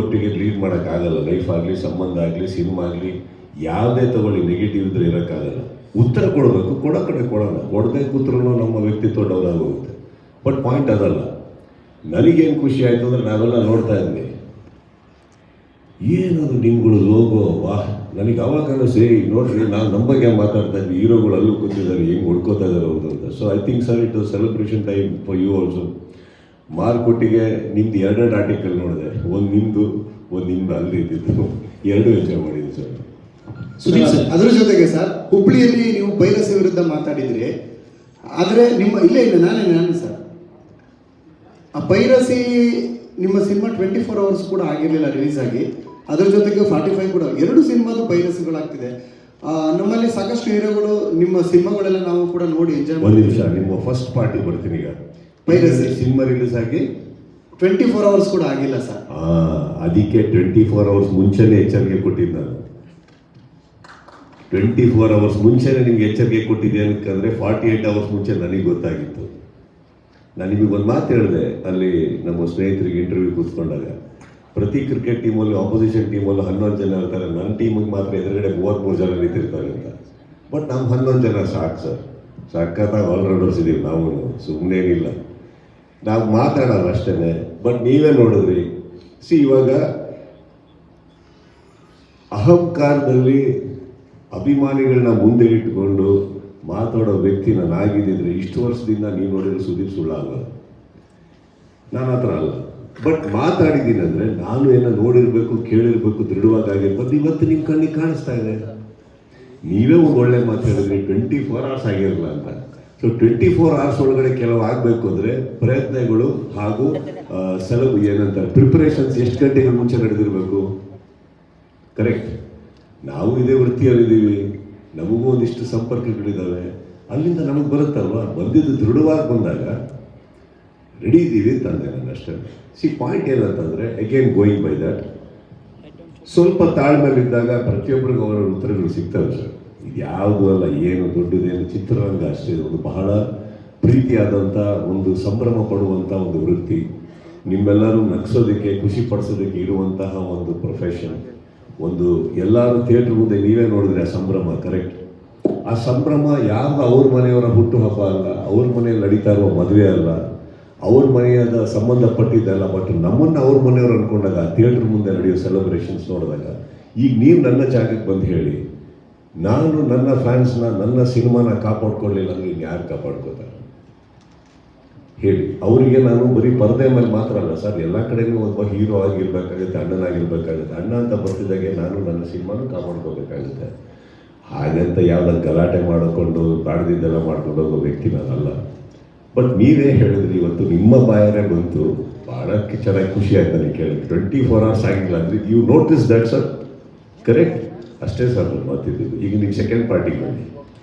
ಒಟ್ಟಿಗೆ ಲೀಡ್ ಮಾಡೋಕ್ಕಾಗಲ್ಲ. ಲೈಫ್ ಆಗಲಿ, ಸಂಬಂಧ ಆಗಲಿ ಸಿನಿಮಾ ಆಗಲಿ, ಯಾವುದೇ ತಗೊಳ್ಳಿ ನೆಗೆಟಿವ್ ಇದ್ರೆ ಇರೋಕ್ಕಾಗಲ್ಲ. ಉತ್ತರ ಕೊಡಬೇಕು, ಕೊಡೋ ಕಡೆ ಕೊಡೋಣ ಕೊಡದೆ ಕೂತ್ರೂ ನಮ್ಮ ವ್ಯಕ್ತಿತ್ವ ಡೌನ್ ಆಗೋಗುತ್ತೆ. ಬಟ್ ಪಾಯಿಂಟ್ ಅದಲ್ಲ. ನನಗೇನು ಖುಷಿ ಆಯಿತು ಅಂದರೆ ನಾವೆಲ್ಲ ನೋಡ್ತಾ ಇದ್ವಿ. ಏನದು ನಿಮ್ಗಳು ಲೋಗೋ, ವಾಹ್, ನನಗೆ ಅವಾಗ ಸೇ ನೋಡ್ರಿ, ನಾನು ನಮ್ಮ ಬಗ್ಗೆ ಮಾತಾಡ್ತಾ ಇದ್ವಿ. ಹೀರೋಗಳು ಅಲ್ಲೂ ಕೂತಿದ್ದಾರೆ, ಹೆಂಗೆ ಹೊಡ್ಕೋತಾ ಇದ್ದಾರೆ ಅಂತ. So I think sir it celebration time for you also ಮಾರ್ಕೊಟ್ಟಿಗೆ ನಿಮ್ದು ಎರಡೆರಡು ಆರ್ಟಿಕಲ್ ನೋಡಿದೆ. ಒಂದು ನಿಮ್ಮದು ಒಂದು ನಿಮ್ದು ಅಲ್ಲಿ ಇದ್ದಿದ್ದು. ಎರಡು ಎಂಜಾಯ್ ಮಾಡಿದ್ವಿ ಸರ್. ಸುದೀಪ್ ಸರ್ ಅದ್ರ ಜೊತೆಗೆ ಸರ್ ಹುಬ್ಳಿಯಲ್ಲಿ ನೀವು ಪೈರಸಿ ವಿರುದ್ಧ ಮಾತಾಡಿದ್ರಿ. ಆದರೆ ನಿಮ್ಮ ಇಲ್ಲೇ ಇಲ್ಲ ನಾನೇ ನಾನೇ ಸರ್. ಆ ಪೈರಸಿ ನಿಮ್ಮ ಸಿನಿಮಾ ಟ್ವೆಂಟಿ ಫೋರ್ ಅವರ್ಸ್ ಕೂಡ ಆಗಿರಲಿಲ್ಲ ರಿಲೀಸ್ ಆಗಿ. ಅದ್ರ ಜೊತೆಗೆ ಫಾರ್ಟಿ ಫೈವ್ ಕೂಡ. ಎರಡು ಸಿನಿಮಾದು ಪೈರಸಿಗಳಾಗ್ತಿದೆ ನಮ್ಮಲ್ಲಿ ಸಾಕಷ್ಟು ಹೀರೋಗಳು ನಿಮ್ಮ ಸಿನಿಮಾಗಳೆಲ್ಲ ನಾವು ಕೂಡ ನೋಡಿ ಎಂಜಾಯ್ ಒಂದು ಮಾಡಿ ನಿಮಿಷ ನಿಮ್ಮ ಫಸ್ಟ್ ಪಾರ್ಟಿ ಬರ್ತೀನಿ ಈಗ. Piracy. ಸಿನಿಮಾ ರಿಲೀಸ್ ಆಗಿ ಟ್ವೆಂಟಿ ಫೋರ್ ಅವರ್ಸ್ ಕೂಡ ಆಗಿಲ್ಲ ಸರ್. ಅದಕ್ಕೆ ಟ್ವೆಂಟಿ ಫೋರ್ ಅವರ್ಸ್ ಮುಂಚೆನೇ ಎಚ್ಚರಿಕೆ ಕೊಟ್ಟಿದ್ದು ನಾನು ಟ್ವೆಂಟಿ ಫೋರ್ ಅವರ್ಸ್ ಮುಂಚೆನೇ ನಿಮ್ಗೆ ಎಚ್ಚರಿಕೆ ಕೊಟ್ಟಿದ್ದೆ ಅನ್ಕಂದ್ರೆ ಫಾರ್ಟಿ ಏಯ್ಟ್ ಅವರ್ಸ್ ಮುಂಚೆ ನನಗೆ ಗೊತ್ತಾಗಿತ್ತು. ನಾನು ನಿಮಗೆ ಒಂದು ಮಾತು ಹೇಳಿದೆ ಅಲ್ಲಿ ನಮ್ಮ ಸ್ನೇಹಿತರಿಗೆ ಇಂಟರ್ವ್ಯೂ ಕೂತ್ಕೊಂಡಾಗ. ಪ್ರತಿ ಕ್ರಿಕೆಟ್ ಟೀಮಲ್ಲಿ ಆಪೋಸಿಷನ್ ಟೀಮಲ್ಲಿ ಹನ್ನೊಂದು ಜನ ಇರ್ತಾರೆ. ನನ್ನ ಟೀಮಿಗೆ ಮಾತ್ರ ಎದುರುಗಡೆ ಮೂವತ್ತ್ಮೂರು ಜನ ನಿಂತಿರ್ತಾರೆ ಅಂತ. ಬಟ್ ನಮ್ಮ ಹನ್ನೊಂದು ಜನ ಸಾಕು ಸರ್. ಸಖತ್ತಾಗಿ ಆಲ್ರೌಂಡರ್ಸ್ ಇದ್ದೀವಿ ನಾವು ಸುಮ್ಮನೇನಿಲ್ಲ ನಾವು ಮಾತಾಡೋಣ ಅಷ್ಟೇ ಬಟ್ ನೀವೇ ನೋಡಿದ್ರಿ. ಸಿ ಇವಾಗ ಅಹಂಕಾರದಲ್ಲಿ ಅಭಿಮಾನಿಗಳನ್ನ ಮುಂದೆ ಇಟ್ಕೊಂಡು ಮಾತಾಡೋ ವ್ಯಕ್ತಿ ನಾನು ಆಗಿದ್ದಿದ್ರೆ ಇಷ್ಟು ವರ್ಷದಿಂದ ನೀವು ನೋಡಿದ್ರೆ ಸುದೀಪ್ ಸುಳ್ಳಾಗಲ್ಲ ನಾನು ಆ ಅಲ್ಲ. ಬಟ್ ಮಾತಾಡಿದ್ದೀನಿ ಅಂದರೆ ನಾನು ಏನೋ ನೋಡಿರಬೇಕು, ಕೇಳಿರ್ಬೇಕು ದೃಢವಾಗಿರ್ಬೋದು ಇವತ್ತು ನಿಮ್ಮ ಕಣ್ಣಿಗೆ ಕಾಣಿಸ್ತಾ ಇದೆ. ನೀವೇ ಒಂದು ಒಳ್ಳೆ ಮಾತಾಡಿದ್ರಿ ಟ್ವೆಂಟಿ ಫೋರ್ ಅವರ್ಸ್ ಆಗಿರಲ್ಲ ಅಂತ. ಸೊ ಟ್ವೆಂಟಿ ಫೋರ್ ಅವರ್ಸ್ ಒಳಗಡೆ ಕೆಲವು ಆಗಬೇಕು ಅಂದರೆ ಪ್ರಯತ್ನಗಳು ಹಾಗೂ ಸೆಲವು ಏನಂತಾರೆ? ಪ್ರಿಪರೇಷನ್ಸ್ ಎಷ್ಟು ಗಂಟೆಗೆ ಮುಂಚೆ ನಡೆದಿರಬೇಕು? ಕರೆಕ್ಟ್ ನಾವು ಇದೇ ವೃತ್ತಿಯಲ್ಲಿದ್ದೀವಿ ನಮಗೂ ಒಂದಿಷ್ಟು ಸಂಪರ್ಕಗಳಿದ್ದಾವೆ ಅಲ್ಲಿಂದ ನಮಗೆ ಬರುತ್ತಲ್ವಾ? ಬಂದಿದ್ದು ದೃಢವಾಗಿ ಬಂದಾಗ ರೆಡಿ ಇದ್ದೀವಿ ತಂದೆ ನಾನು ಅಷ್ಟೇ. ಸಿ ಪಾಯಿಂಟ್ ಏನಂತಂದರೆ ಅಗೇನ್ ಗೋಯಿಂಗ್ ಬೈ ದಟ್ ಸ್ವಲ್ಪ ತಾಳ್ಮೆಲಿದ್ದಾಗ ಪ್ರತಿಯೊಬ್ಬರಿಗೂ ಅವರ ಉತ್ತರಗಳು ಸಿಗ್ತವೆ ಸರ್. ಇದು ಯಾವುದು ಅಲ್ಲ ಏನು ದೊಡ್ಡದೇನು ಚಿತ್ರರಂಗ ಅಷ್ಟೇ, ಒಂದು ಬಹಳ ಪ್ರೀತಿಯಾದಂಥ ಒಂದು ಸಂಭ್ರಮ ಪಡುವಂಥ ಒಂದು ವೃತ್ತಿ. ನಿಮ್ಮೆಲ್ಲರೂ ನಗ್ಸೋದಕ್ಕೆ, ಖುಷಿ ಪಡಿಸೋದಕ್ಕೆ ಇರುವಂತಹ ಒಂದು ಪ್ರೊಫೆಷನ್ ಒಂದು ಎಲ್ಲರೂ ಥಿಯೇಟ್ರ್ ಮುಂದೆ ನೀವೇ ನೋಡಿದ್ರೆ ಆ ಸಂಭ್ರಮ ಕರೆಕ್ಟ್ ಆ ಸಂಭ್ರಮ ಯಾರ್ದು ಅವ್ರ ಮನೆಯವರ ಹುಟ್ಟುಹಬ್ಬ ಅಲ್ಲ, ಅವ್ರ ಮನೆಯಲ್ಲಿ ನಡೀತಾ ಇರುವ ಮದುವೆ ಅಲ್ಲ, ಅವ್ರ ಮನೆಯದ ಸಂಬಂಧಪಟ್ಟಿದ್ದಲ್ಲ ಬಟ್ ನಮ್ಮನ್ನು ಅವ್ರ ಮನೆಯವ್ರು ಅನ್ಕೊಂಡಾಗ ಥಿಯೇಟ್ರ್ ಮುಂದೆ ನಡೆಯೋ ಸೆಲೆಬ್ರೇಷನ್ಸ್ ನೋಡಿದಾಗ, ಈಗ ನೀವು ನನ್ನ ಜಾಗಕ್ಕೆ ಬಂದು ಹೇಳಿ ನಾನು ನನ್ನ ಫ್ಯಾನ್ಸ್ನ ನನ್ನ ಸಿನಿಮಾನ ಕಾಪಾಡ್ಕೊಳ್ಳಿಲ್ಲ ಅಂದ್ರೆ ಯಾರು ಕಾಪಾಡ್ಕೋತಾರೆ? ಹೇಳಿ. ಅವರಿಗೆ ನಾನು ಬರೀ ಪರದೆ ಮೇಲೆ ಮಾತ್ರ ಅಲ್ಲ ಸರ್, ಎಲ್ಲ ಕಡೆನೂ ಒಬ್ಬ ಹೀರೋ ಆಗಿರ್ಬೇಕಾಗುತ್ತೆ ಅಣ್ಣನಾಗಿರ್ಬೇಕಾಗುತ್ತೆ ಅಣ್ಣ ಅಂತ ಬರ್ತಿದ್ದಾಗೆ ನಾನು ನನ್ನ ಸಿನಿಮಾನು ಕಾಪಾಡ್ಕೋಬೇಕಾಗುತ್ತೆ. ಹಾಗಂತ ಯಾವ್ದು ಗಲಾಟೆ ಮಾಡಿಕೊಂಡು, ಬಾಡ್ದಿದ್ದೆಲ್ಲ ಮಾಡ್ಕೊಂಡು ಹೋಗೋ ವ್ಯಕ್ತಿ ನಾನಲ್ಲ ಬಟ್ ನೀವೇ ಹೇಳಿದ್ರಿ, ಇವತ್ತು ನಿಮ್ಮ ಬಾಯರೇ ಬಂತು. ಭಾಳಕ್ಕೆ ಚೆನ್ನಾಗಿ ಖುಷಿ ಆಯ್ತು ನನಗೆ ಕೇಳಿ ಟ್ವೆಂಟಿ ಫೋರ್ ಅವರ್ಸ್ ಆಗಿಲ್ಲ ಅಂದ್ರೆ you notice that sir correct ಅಷ್ಟೇ ಸರ್ ಮಾತಿದ್ದು. ಈಗ ನೀವು ಸೆಕೆಂಡ್ ಪಾರ್ಟಿಗೆ ಬನ್ನಿ.